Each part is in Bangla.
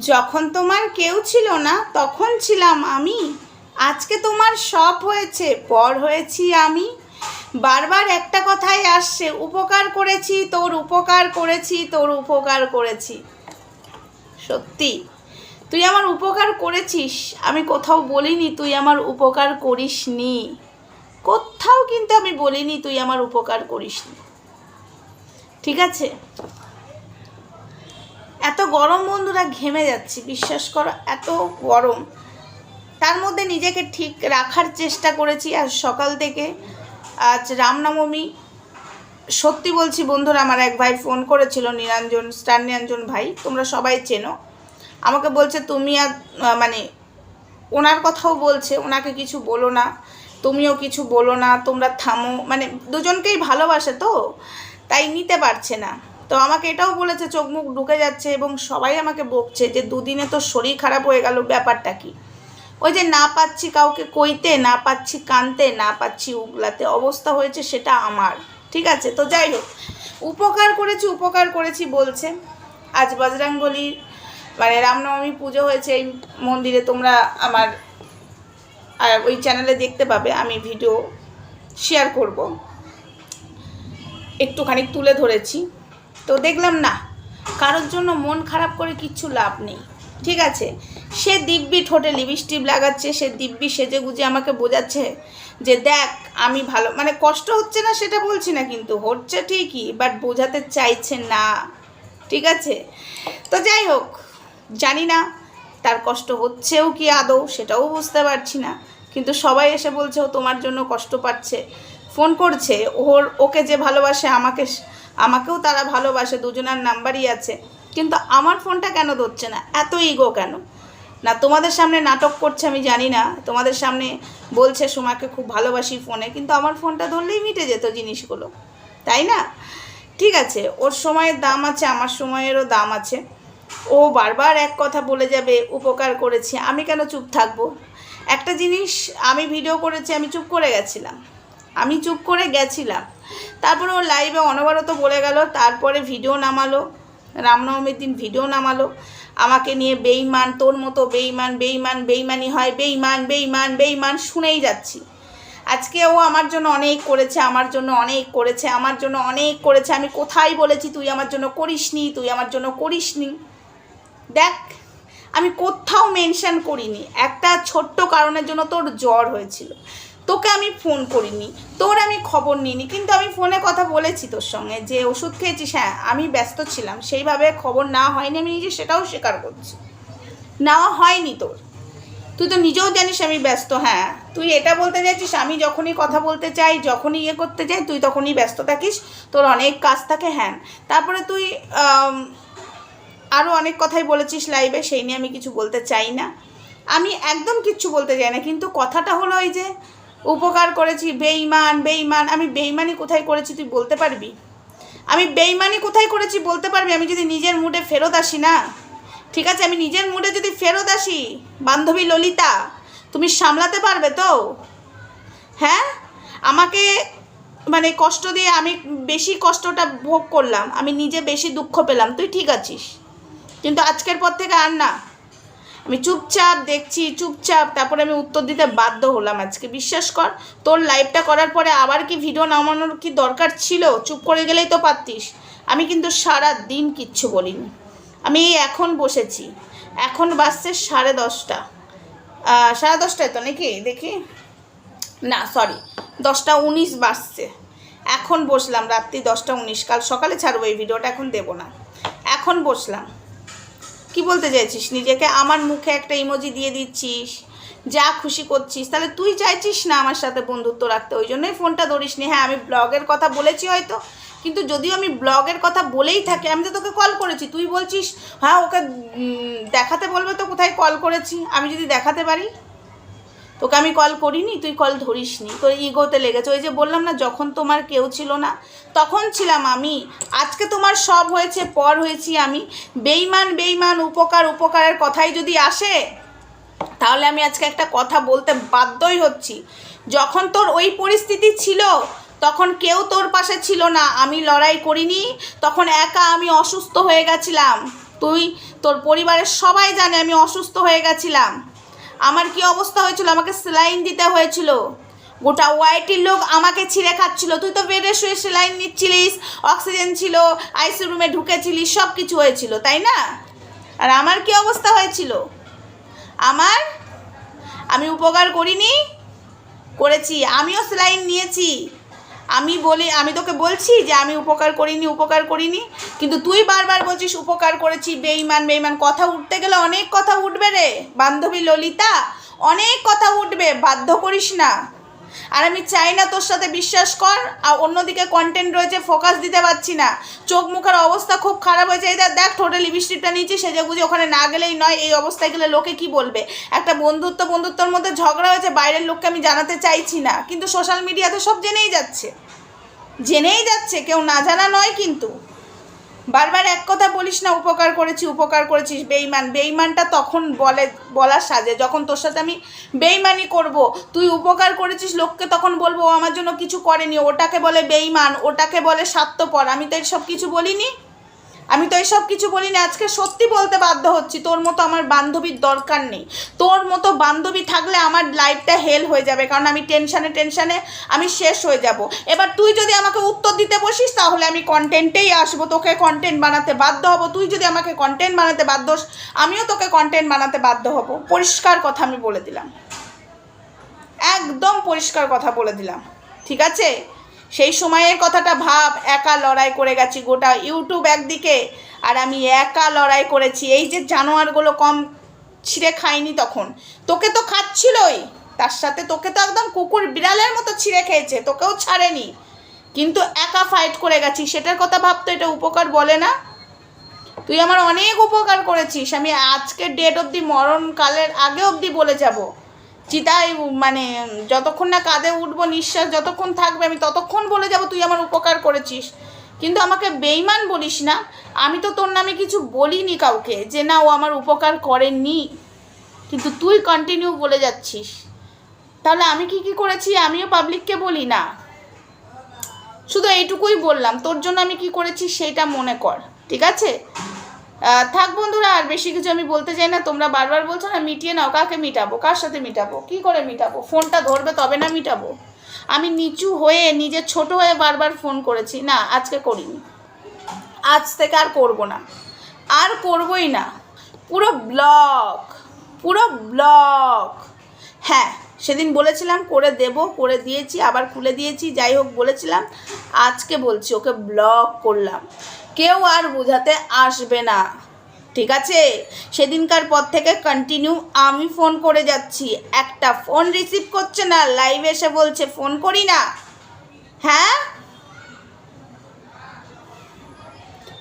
যখন তোমার কেউ ছিল না, তখন ছিলাম আমি। আজকে তোমার সব হয়েছে, পর হয়েছি আমি। বারবার একটা কথাই আসছে, উপকার করেছি, তোর উপকার করেছি, তোর উপকার করেছি। সত্যি, তুই আমার উপকার করেছিস? আমি কোথাও বলিনি তুই আমার উপকার করিস নি কোথাও কিন্তু আমি বলিনি তুই আমার উপকার করিসনি। ঠিক আছে? এত গরম বন্ধুরা, ঘেমে যাচ্ছি, বিশ্বাস করো, এত গরম। তার মধ্যে নিজেকে ঠিক রাখার চেষ্টা করেছি আজ সকাল থেকে। আজ রামনবমী। সত্যি বলছি বন্ধুরা, আমার এক ভাই ফোন করেছিল, নিরঞ্জন, স্টার নিরঞ্জন ভাই, তোমরা সবাই চেনো। আমাকে বলছে, তুমি আর মানে ওনার কথাও বলছে, ওনাকে কিছু বলো না, তুমিও কিছু বলো না, তোমরা থামো। মানে দুজনকেই ভালোবাসে তো, তাই নিতে পারছে না। তো আমাকে এটাও বলেছে, চোখ মুখ ঢুকে যাচ্ছে এবং সবাই আমাকে বকছে যে দুদিনে তো শরীর খারাপ হয়ে গেল, ব্যাপারটা কি? ওই যে না পাচ্ছি কাউকে কইতে, না পাচ্ছি কানতে, না পাচ্ছি উগলাতে অবস্থা হয়েছে সেটা আমার, ঠিক আছে? তো যাই হোক, উপকার করেছি উপকার করেছি বলছে। আজ বজরাঙ্গলির মানে রামনবমী পুজো হয়েছে, এই মন্দিরে তোমরা আমার ওই চ্যানেলে দেখতে পাবে, আমি ভিডিও শেয়ার করব। একটুখানি তুলে ধরেছি। তো দেখলাম না। কারোর জন্য মন খারাপ করে কিচ্ছু লাভ নেই। ঠিক আছে? সে দিব্যি ঠোঁটে লিপস্টিক লাগাচ্ছে, সে দিব্যি সেজে গুজে আমাকে বোঝাচ্ছে যে দেখ, আমি ভালো মানে কষ্ট হচ্ছে না সেটা বলছি না কিন্তু, হচ্ছে ঠিকই বাট বোঝাতে চাইছে না। ঠিক আছে? তো যাই হোক, জানি না তার কষ্ট হচ্ছেও কি আদৌ, সেটাও বুঝতে পারছি না। কিন্তু সবাই এসে বলছে, ও তোমার জন্য কষ্ট পাচ্ছে। ফোন করছে, ওর ওকে যে ভালোবাসে, আমাকে আমাকেও তারা ভালোবাসে, দুজনের নাম্বারই আছে। কিন্তু আমার ফোনটা কেন ধরছে না? এত ইগো কেন? না, তোমাদের সামনে নাটক করছে আমি জানি না। তোমাদের সামনে বলছে, সোমাকে খুব ভালোবাসি ফোনে, কিন্তু আমার ফোনটা ধরলেই মিটে যেত জিনিসগুলো। তাই না? ঠিক আছে, ওর সময়ের দাম আছে, আমার সময়েরও দাম আছে। ও বারবার এক কথা বলে যাবে, উপকার করেছি, আমি কেন চুপ থাকব? একটা জিনিস আমি ভিডিও করেছি, আমি চুপ করে গেছিলাম। আমি চুপ করে গেছিলাম। তারপরে ও লাইভে অনবরত বলে গেল, তারপরে ভিডিও নামালো, রামনবমীর দিন ভিডিও নামালো। আমাকে নিয়ে বেইমান তোর মতো বেইমান বেইমান বেইমানি হয় বেইমান বেইমান বেইমান শুনেই যাচ্ছি। আজকে ও আমার জন্য অনেক করেছে, আমার জন্য অনেক করেছে, আমার জন্য অনেক করেছে। আমি কোথায় বলেছি, তুই আমার জন্য করিসনি, তুই আমার জন্য করিসনি। দেখ, আমি কোথাও মেনশন করিনি, একটা ছোট্ট কারণের জন্য তোর জ্বর হয়েছিল। তোকে আমি ফোন করিনি, তোর আমি খবর নিইনি, কিন্তু আমি ফোনে কথা বলেছি তোর সঙ্গে যে ওষুধ খেয়েছিস হ্যাঁ আমি ব্যস্ত ছিলাম, সেইভাবে খবর না হয়নি আমি নিজে, সেটাও স্বীকার করছি। নেওয়া হয়নি তোর। তুই তো নিজেও জানিস আমি ব্যস্ত হ্যাঁ তুই এটা বলতে চাইছিস, আমি যখনই কথা বলতে চাই, যখনই ইয়ে করতে চাই, তুই তখনই ব্যস্ত থাকিস, তোর অনেক কাজ থাকে হ্যাঁ। তারপরে তুই আরও অনেক কথাই বলেছিস লাইভে সেই নিয়ে আমি কিছু বলতে চাই না। আমি একদম কিচ্ছু বলতে চাই না, কিন্তু কথাটা হলো ওই যে উপকার করেছি বেইমান বেইমান আমি বেইমানি কোথায় করেছি তুই বলতে পারবি? আমি বেইমানি কোথায় করেছি বলতে পারবি? আমি যদি নিজের মুডে ফেরত আসি না? ঠিক আছে, আমি নিজের মুডে যদি ফেরত আসি, বান্ধবী ললিতা, তুমি সামলাতে পারবে তো? হ্যাঁ? আমাকে মানে কষ্ট দিয়ে আমি বেশি কষ্টটা ভোগ করলাম, আমি নিজে বেশি দুঃখ পেলাম, তুই ঠিক আছিস? কিন্তু আজকের পর থেকে আর না। আমি চুপচাপ দেখছি, চুপচাপ। তারপরে আমি উত্তর দিতে বাধ্য হলাম আজকে। বিশ্বাস কর, তোর লাইভটা করার পরে আবার কি ভিডিও নামানোর কি দরকার ছিল? চুপ করে গেলেই তো পারতিস। আমি কিন্তু সারা দিন কিচ্ছু বলিনি। আমি এখন বসেছি। এখন বাজছে সাড়ে দশটা। সাড়ে দশটায় তো নাকি? দেখি। না সরি দশটা উনিশ বাজছে। এখন বসলাম, রাত্রি দশটা উনিশ। কাল সকালে ছাড়বো এই ভিডিওটা এখন দেবো না। এখন বসলাম। কি বলতে চাইছিস? নিজেকে আমার মুখে একটা ইমোজি দিয়ে দিচ্ছিস, যা খুশি করছিস, তাহলে তুই চাইছিস না আমার সাথে বন্ধুত্ব রাখতে? ওই জন্যই ফোনটা ধরিস নি। হ্যাঁ আমি ব্লগের কথা বলেছি হয়তো, কিন্তু যদিও আমি ব্লগের কথা বলেই থাকি, আমি তো তোকে কল করেছি। তুই বলছিস হ্যাঁ ওকে দেখাতে বলবে তো, কোথায় কল করেছি? আমি যদি দেখাতে পারি? তোকে আমি কল করিনি, তুই কল ধরিসনি। তোর ইগোতে লেগেছে। ওই যে বললাম না, যখন তোমার কেউ ছিল না, তখন ছিলাম আমি। আজকে তোমার সব হয়েছে, পর হয়েছি আমি। বেইমান বেইমান, উপকার, উপকারের কথাই যদি আসে, তাহলে আমি আজকে একটা কথা বলতে বাধ্যই হচ্ছি। যখন তোর ওই পরিস্থিতি ছিল, তখন কেউ তোর পাশে ছিল না। আমি লড়াই করিনি, তখন একা আমি অসুস্থ হয়ে গেছিলাম। তুই, তোর পরিবারের সবাই জানে আমি অসুস্থ হয়ে গেছিলাম। আমার কি অবস্থা হয়েছিল? আমাকে সেলাইন দিতে হয়েছিল। গোটা ওয়াইটির লোক আমাকে ছিঁড়ে খাচ্ছিল। তুই তো বেডে শুয়ে সেলাইন নিচ্ছিলিস, অক্সিজেন ছিল, আইসি রুমে ঢুকেছিলিস সব কিছু হয়েছিল, তাই না? আর আমার কি অবস্থা হয়েছিল? আমার? আমি উপকার করিনি? করেছি। আমিও সেলাইন নিয়েছি। আমি বলি, আমি তোকে বলছি যে আমি উপকার করিনি উপকার করিনি, কিন্তু তুই বারবার বলছিস উপকার করেছি বেইমান বেইমান কথা উঠতে গেলে অনেক কথা উঠবে রে। বান্ধবী ললিতা, অনেক কথা উঠবে, বাধ্য করিস না। আর আমি চাই না তোর সাথে বিশ্বাস কর, আর অন্যদিকে কন্টেন্ট রয়েছে ফোকাস দিতে পারছি না। চোখ মুখের অবস্থা খুব খারাপ হয়েছে। এই দেখ টোটাল লিপস্টিকটা নিয়েছি সেজে গুজে ওখানে না গেলেই নয়, এই অবস্থায় গেলে লোকে কি বলবে? একটা বন্ধুত্ব, বন্ধুত্বর মধ্যে ঝগড়া হয়েছে, বাইরের লোককে আমি জানাতে চাইছি না। কিন্তু সোশ্যাল মিডিয়াতে সব জেনেই যাচ্ছে। জেনেই যাচ্ছে, কেউ না জানা নয় কিন্তু। বারবার এক কথা বলিস না, উপকার করেছি, উপকার করেছিস বেইমান বেইমানটা তখন বলে, বলার সাজে। যখন তোর সাথে আমি বেইমানি করব, তুই উপকার করেছিস, লোককে তখন বলব, ও আমার জন্য কিছু করেনি, ওটাকে বলে বেইমান ওটাকে বলে স্বার্থপর। আমি তো সব কিছু বলিনি। আমি তো এইসব কিছু বলি না আজকে সত্যি বলতে বাধ্য হচ্ছি। তোর মতো আমার বান্ধবীর দরকার নেই। তোর মতো বান্ধবী থাকলে আমার লাইফটা হেল হয়ে যাবে, কারণ আমি টেনশানে টেনশানে আমি শেষ হয়ে যাব। এবার তুই যদি আমাকে উত্তর দিতে বসিস, তাহলে আমি কন্টেন্টেই আসব। তোকে কন্টেন্ট বানাতে বাধ্য হব। তুই যদি আমাকে কন্টেন্ট বানাতে বাধ্য আমিও তোকে কন্টেন্ট বানাতে বাধ্য হব। পরিষ্কার কথা আমি বলে দিলাম। একদম পরিষ্কার কথা বলে দিলাম। ঠিক আছে? সেই সময়ের কথাটা ভাব, একা লড়াই করে গেছি গোটা ইউটিউব একদিকে আর আমি একা লড়াই করেছি। এই যে জানোয়ারগুলো কম ছিঁড়ে খাইনি তখন। তোকে তো খাচ্ছিলই, তার সাথে তোকে তো একদম কুকুর বিড়ালের মতো ছিঁড়ে খেয়েছে, তোকেও ছাড়েনি। কিন্তু একা ফাইট করে গেছি, সেটার কথা ভাবতো এটা উপকার বলে না। তুই আমার অনেক উপকার করেছিস, আমি আজকের ডেট অবধি মরণকালের আগে অবধি বলে যাব। চিতায় মানে যতক্ষণ না কাঁধে উঠবো, নিঃশ্বাস যতক্ষণ থাকবে, আমি ততক্ষণ বলে যাব, তুই আমার উপকার করেছিস। কিন্তু আমাকে বেইমান বলিস না, আমি তো তোর নামে কিছু বলিনি কাউকে, যে না, ও আমার উপকার করেনি কিন্তু তুই কন্টিনিউ বলে যাচ্ছিস। তাহলে আমি কি কি করেছি? আমিও পাবলিককে বলি না। শুধু এইটুকুই বললাম, তোর জন্য আমি কি করেছি সেটা মনে কর, ঠিক আছে? থাক বন্ধুরা, আর বেশি কিছু আমি বলতে চাই না। তোমরা বারবার বলছো না, মিটিয়ে নাও, কাকে মিটাবো? কার সাথে মিটাবো? কি করে মিটাবো? ফোনটা ধরবে তবে না মিটাবো? আমি নিচু হয়ে, নিজে ছোট হয়ে বারবার ফোন করেছি। না, আজকে করিনি। আজ থেকে আর করব না। আর করবই না। পুরো ব্লক পুরো ব্লক। হ্যাঁ সেদিন বলেছিলাম, করে দেব, করে দিয়েছি, আবার খুলে দিয়েছি। যাই হোক, বলেছিলাম, আজকে বলছি, ওকে ব্লক করলাম। কেউ আর বোঝাতে আসবে না। ঠিক আছে? সেদিনকার পর থেকে কন্টিনিউ আমি ফোন করে যাচ্ছি। একটা ফোন রিসিভ করছে না লাইভে এসে বলছে ফোন করি না? হ্যাঁ?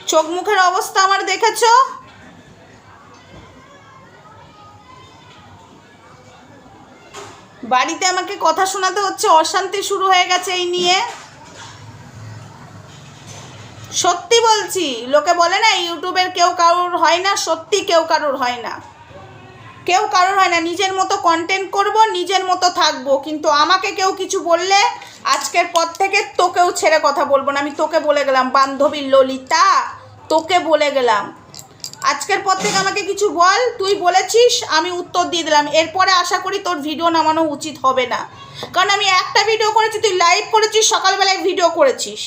চোখ মুখের অবস্থা আমার দেখেছ? বাড়িতে আমাকে কথা শোনাতে হচ্ছে, অশান্তি শুরু হয়ে গেছে এই নিয়ে। সত্যি বলছি, লোকে বলে না, ইউটিউবের কেউ কারোর হয় না, সত্যি কেউ কারোর হয় না। কেউ কারোর হয় না, নিজের মতো কন্টেন্ট করব, নিজের মতো থাকব, কিন্তু আমাকে কেউ কিছু বললে, আজকের পর থেকে তোকেও ছেড়ে কথা বলব না। আমি তোকে বলে গেলাম, বান্ধবী ললিতা, তোকে বলে গেলাম। আজকের পর থেকে আমাকে কিছু বল, তুই বলেছিস, আমি উত্তর দিয়ে দিলাম। এরপরে আশা করি তোর ভিডিও নামানো উচিত হবে না। কারণ আমি একটা ভিডিও করেছি, তুই লাইভ করেছিস, সকালবেলায় ভিডিও করেছিস।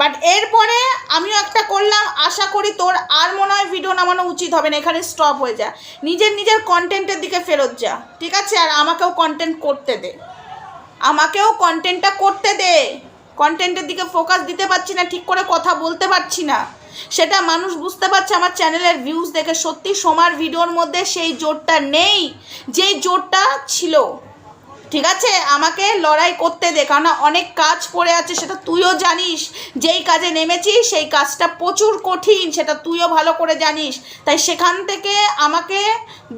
বাট এরপরে আমিও একটা করলাম, আশা করি তোর আর মনে হয় ভিডিও নামানো উচিত হবে না, এখানে স্টপ হয়ে যা। নিজের নিজের কন্টেন্টের দিকে ফেরত যা, ঠিক আছে? আর আমাকেও কন্টেন্ট করতে দে। আমাকেও কন্টেন্টটা করতে দে। কন্টেন্টের দিকে ফোকাস দিতে পারছি না, ঠিক করে কথা বলতে পারছি না। সেটা মানুষ বুঝতে পারছে, আমার চ্যানেলের ভিউজ দেখে সত্যি সোমার ভিডিওর মধ্যে সেই জোরটা নেই, যেই জোরটা ছিল। ঠিক আছে? আমাকে লড়াই করতে দে কারণ অনেক কাজ পড়ে আছে, সেটা তুইও জানিস। যেই কাজে নেমেছিস সেই কাজটা প্রচুর কঠিন, সেটা তুইও ভালো করে জানিস। তাই সেখান থেকে আমাকে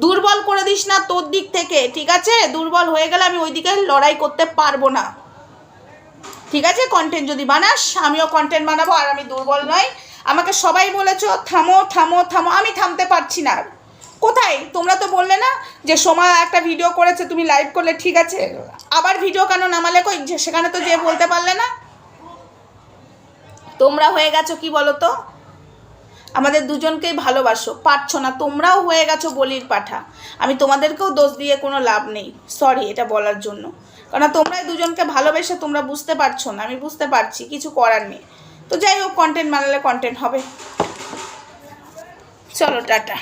দুর্বল করে দিস না তোর দিক থেকে, ঠিক আছে? দুর্বল হয়ে গেলে আমি ওই দিকে লড়াই করতে পারব না। ঠিক আছে? কন্টেন্ট যদি বানাস, আমিও কন্টেন্ট বানাবো, আর আমি দুর্বল নয় আমাকে সবাই বলেছ, থামো থামো থামো। আমি থামতে পারছি না। কোথায়? তোমরা তো বললে না যে সোমা একটা ভিডিও করেছে, তুমি লাইভ করলে, ঠিক আছে। আবার ভিডিও কেন নামালে কই? সেখানে তো যে বলতে পারলে না। তোমরা হয়ে গেছো কি বলো তো আমাদের দুজনকেই ভালোবাসো, পারছ না, তোমরাও হয়ে গেছো বলির পাঠা। আমি তোমাদেরকেও দোষ দিয়ে কোনো লাভ নেই সরি এটা বলার জন্য। কারণ তোমরাই দুজনকে ভালোবেসে তোমরা বুঝতে পারছ না, আমি বুঝতে পারছি, কিছু করার নেই। তো যাই হোক কন্টেন্ট বানালে কন্টেন্ট হবে। চলো, টাটা।